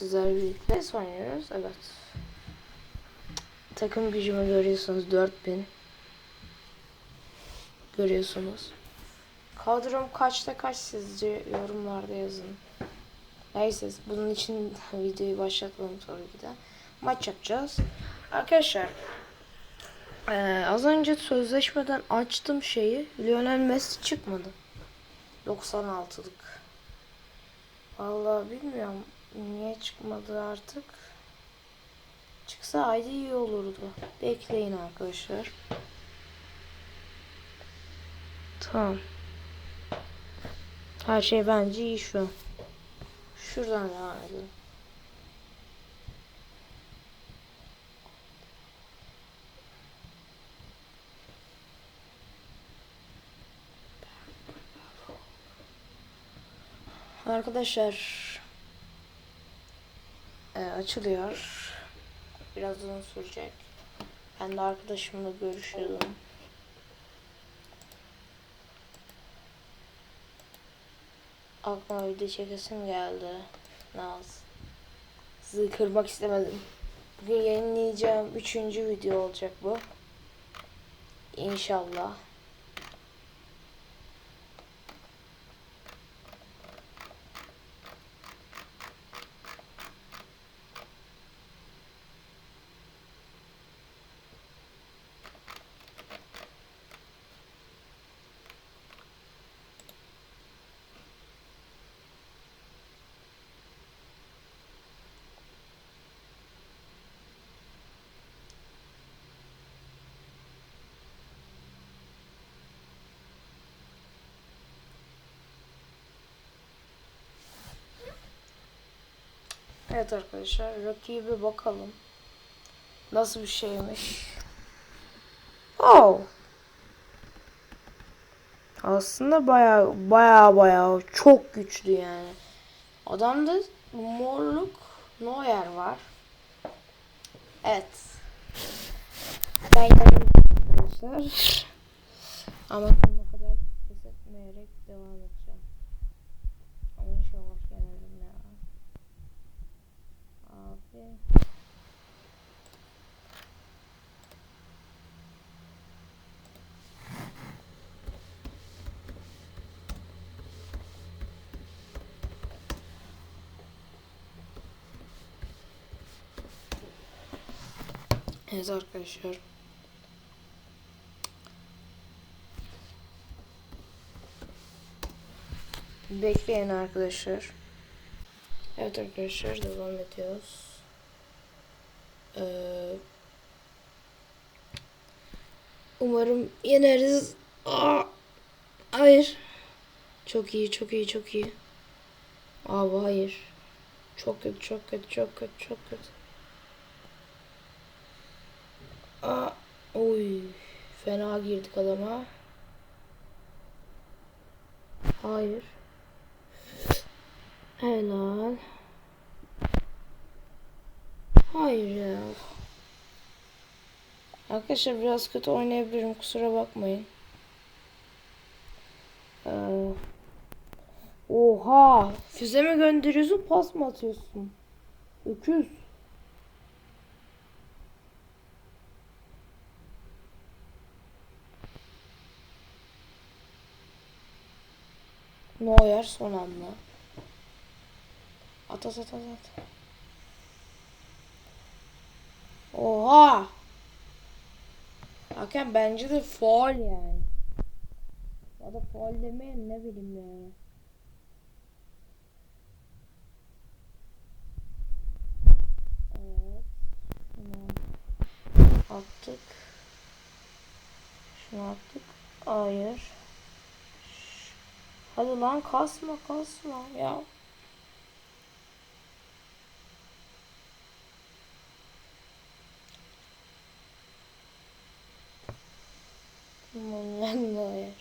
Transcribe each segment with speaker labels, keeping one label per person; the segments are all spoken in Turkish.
Speaker 1: Sizlerle birlikte PES oynuyoruz. Evet. Takım gücümü görüyorsunuz 4000. Görüyorsunuz. Kadrom kaçta kaç sizce yorumlarda yazın. Neyse bunun için videoyu başlatmadım tabii ki de. Maç yapacağız. Arkadaşlar eee, az önce sözleşmeden açtım şeyi. Lionel Messi çıkmadı. 96'lık. Vallahi bilmiyorum niye çıkmadı artık. Çıksa haydi iyi olurdu. Bekleyin arkadaşlar. Tamam. Her şey bence iyi şu an. Şuradan devam edelim. Arkadaşlar e, açılıyor. Biraz uzun sürecek. Ben de arkadaşımla görüşüyordum. Aklıma video çekesim geldi. Naz. Sizi kırmak istemedim. Bugün yayınlayacağım üçüncü video olacak bu. İnşallah. Evet arkadaşlar rakibe bakalım. Nasıl bir şeymiş. Oh. Aslında baya baya baya çok güçlü yani. Adamda morluk Neuer var. Evet. Ben arkadaşlar. Ama sonuna kadar pes etmeyerek devam edeceğim. Ama inşallah yenerim ya. Abi. Evet arkadaşlar. Bekleyin arkadaşlar. Evet arkadaşlar devam ediyoruz. Ee, umarım yeneriz. Aa, hayır. Çok iyi, çok iyi, çok iyi. Abi hayır. Çok kötü, çok kötü, çok kötü, çok kötü. Aa, oy. Fena girdik adama. Hayır. Helal. Hayır ya. Arkadaşlar biraz kötü oynayabilirim kusura bakmayın. Ee, oha! Füze mi gönderiyorsun pas mı atıyorsun? Öküz. Neuer son anda. At at at at at. Oha! Hakem bence de faul yani. Ya da faul demeyelim ne bileyim yani. Evet. Şunu attık. Şunu attık. Hayır. Hadi lan kasma kasma ya. Aman hayır.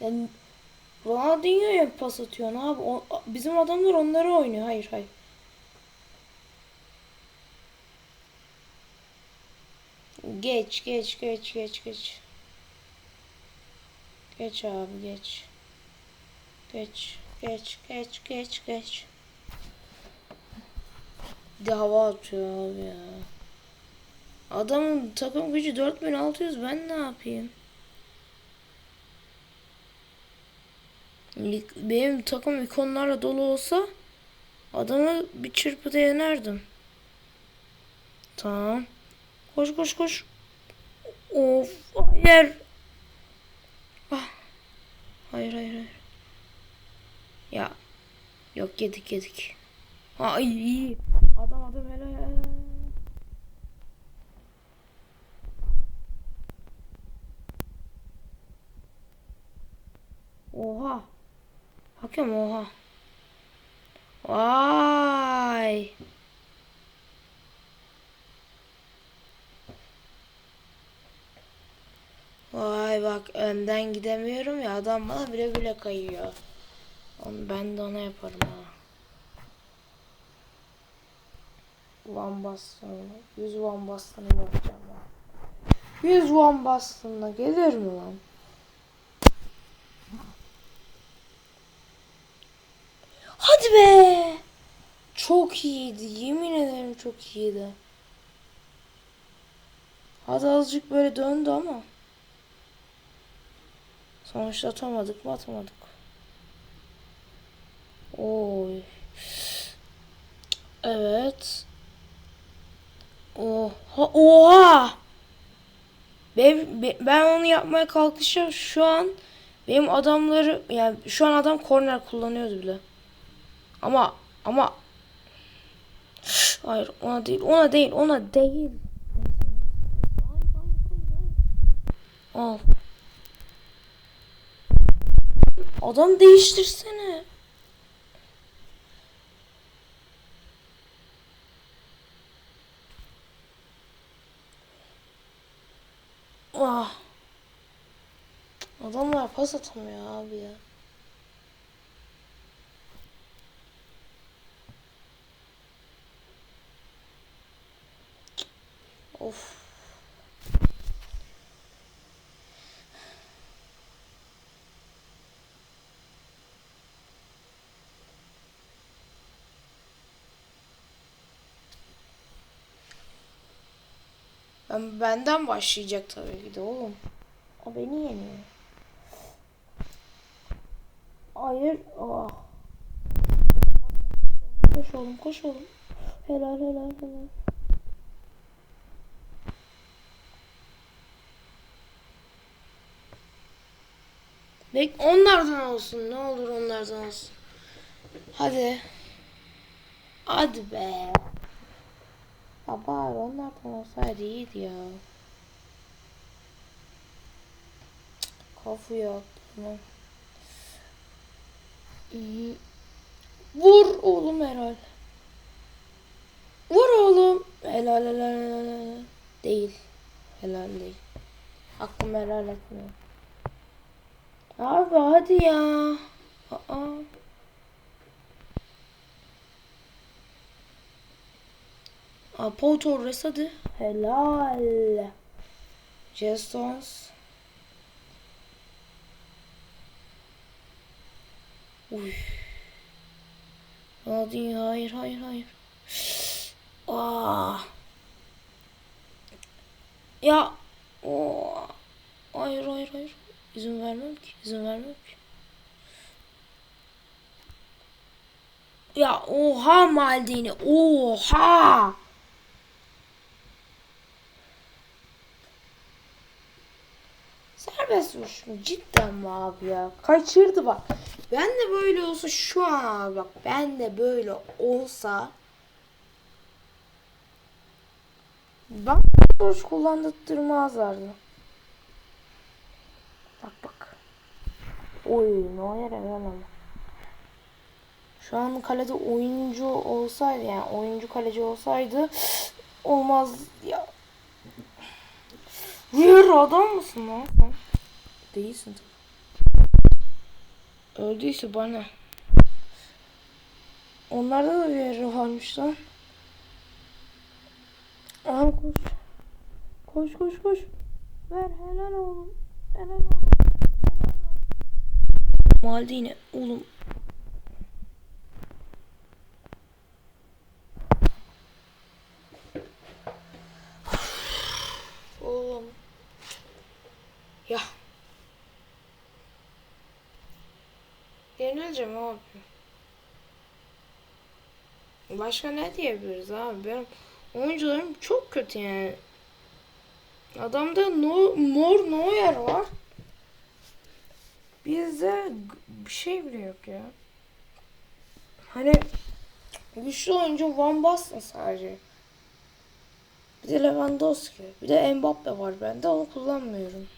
Speaker 1: Yani Ronaldinho'ya pas atıyor abi. O, bizim adamlar onları oynuyor. Hayır hayır. Geç geç geç geç geç. Geç abi geç. Geç. geç geç geç geç. De hava atıyor abi ya. Adamın takım gücü 4600 ben ne yapayım? Benim takım ikonlarla dolu olsa adamı bir çırpıda yenerdim. Tamam. Koş koş koş. Of hayır. Ah. Hayır hayır hayır. Ya. Yok yedik yedik. Ay iyi. Adam adam hele hele. Oha. Hakem oha. Vay. Vay bak önden gidemiyorum ya adam bana bile bile kayıyor. Onu, ben de ona yaparım ha. Van Basten'ı. 100 Van Basten'ı yapacağım ben. 100 Van Basten'la gelir mi lan? Be! Çok iyiydi. Yemin ederim çok iyiydi. Hadi azıcık böyle döndü ama. Sonuçta atamadık mı atamadık. Oy. Evet. Oha. Oha. Ben, be- ben onu yapmaya kalkışım şu an benim adamları yani şu an adam korner kullanıyordu bile. Ama ama hayır ona değil ona değil ona değil. Al. Adam değiştirsene. Ah. Adamlar pas atamıyor abi ya. Of. Ben benden başlayacak tabii ki de oğlum. O beni yeniyor. Hayır. Ah. Koş oğlum koş oğlum. Helal helal helal. Bek onlardan olsun. Ne olur onlardan olsun. Hadi. Hadi be. Ya bari onlardan olsaydı iyiydi ya. Attım. İyi. Vur oğlum herhal. Vur oğlum. Helal helal helal. Değil. Helal değil. Hakkımı helal etmiyor. Abi hadi ya. Aa. Aa, Paul Torres hadi. Helal. Jesus. Uy. Hadi hayır hayır hayır. Aa. Ya. Oo. Hayır hayır hayır. İzin vermem ki. İzin vermem ki. Ya oha Maldini. Oha. Serbest vuruş mu? Cidden mi abi ya? Kaçırdı bak. Ben de böyle olsa şu an abi bak. Ben de böyle olsa ben vuruş kullandırtmazlardı. Bak bak. Oy Neuer helal ama. Şu an kalede oyuncu olsaydı yani oyuncu kaleci olsaydı olmaz ya. Yürü adam mısın lan sen? Değilsin. Öldüyse bana. Onlarda da bir varmış lan. Aha koş. Koş koş koş. Ver helal oğlum. Helal oğlum. Helal oğlum. Maldini oğlum. Geleceğim abi. Başka ne diyebiliriz abi? Benim oyuncularım çok kötü yani. Adamda no, mor Neuer var. Bizde bir şey bile yok ya. Hani güçlü oyuncu Van Basten sadece. Bir de Lewandowski. Bir de Mbappe var bende onu kullanmıyorum.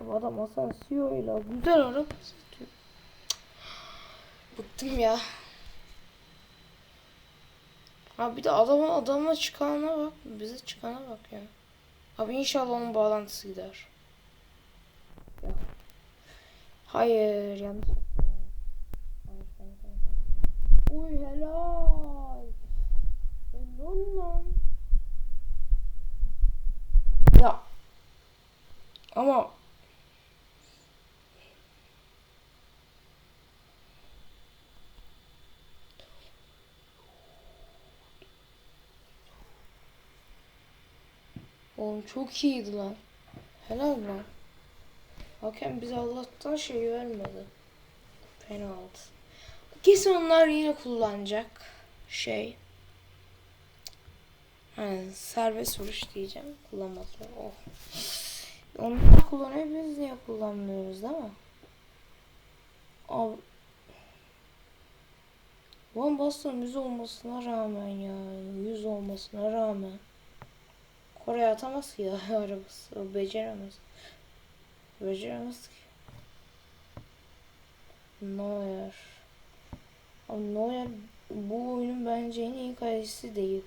Speaker 1: Ama adam Asensio ile güzel araba satıyor. Bıktım ya. Ha bir de adama adama çıkana bak. Bize çıkana bak ya. Abi inşallah onun bağlantısı gider. Ya. Hayır yanlış. Uy helal. Helal lan. Ya. Ama Oğlum çok iyiydi lan. Helal lan. Hakem bize Allah'tan şey vermedi. Penaltı. Kesin onlar yine kullanacak. Şey. Hani serbest vuruş diyeceğim. Kullanmadılar. Oh. Onlar kullanıyor biz niye kullanmıyoruz değil mi? Abi. Van Basten 100 olmasına rağmen ya. 100 olmasına rağmen. Oraya atamaz ki ya arabası. O beceremez. Beceremez ki. Neuer. Ama Neuer bu oyunun bence en iyi kalecisi değil.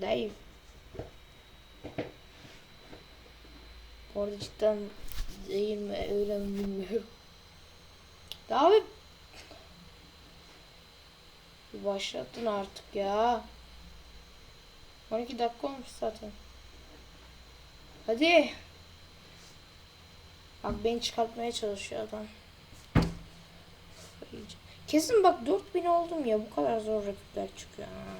Speaker 1: Değil. Bu cidden değil mi öyle mi bilmiyorum. Bir başlattın artık ya. 12 dakika olmuş zaten. Hadi. Bak beni çıkartmaya çalışıyor adam. Kesin bak 4000 oldum ya bu kadar zor rakipler çıkıyor. Ha.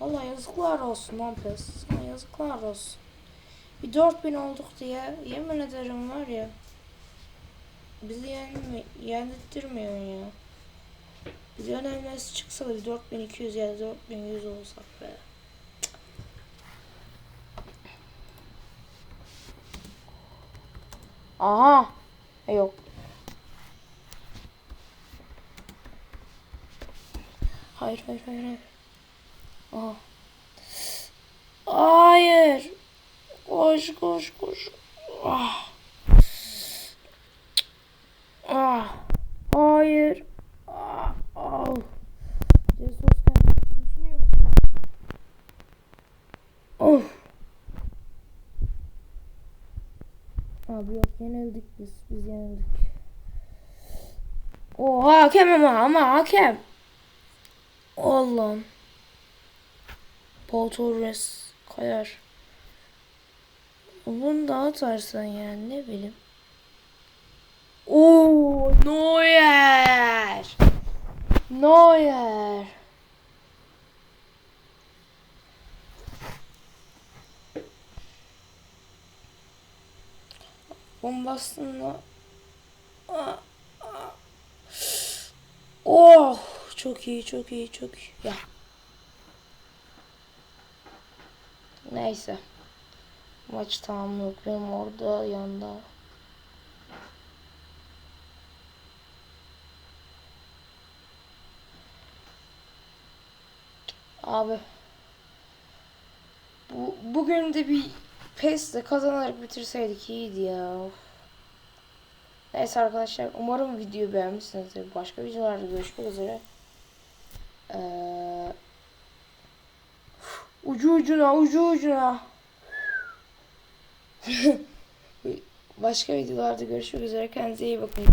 Speaker 1: Vallahi yazıklar olsun lan pes. Sana yazıklar olsun. Bir 4000 olduk diye yemin ederim var ya. Bizi yenme, ya. Bir önemlisi çıksa da bir 4200 ya da 4100 olsak be. Aha. E, yok. Hayır hayır hayır hayır. Aha. Hayır. Koş koş koş. Ah. Hayır. Ah. Ah. Jesus kendini düşünüyor. Of. Abi yok yenildik biz. Biz yenildik. Oha hakem ama ama hakem. Allah'ım. Paul Torres kayar. Bunu da atarsan yani ne bileyim. Oo Neuer. Neuer. Bombasını Oh çok iyi çok iyi çok iyi. Ya. Neyse. Maç tamamlıyor. Benim orada yanda. Abi. Bu, bugün de bir PES'le kazanarak bitirseydik iyiydi ya. Neyse arkadaşlar umarım videoyu beğenmişsinizdir. Başka videolarda görüşmek üzere. Ee, ucu ucuna ucu ucuna. Başka videolarda görüşmek üzere. Kendinize iyi bakın.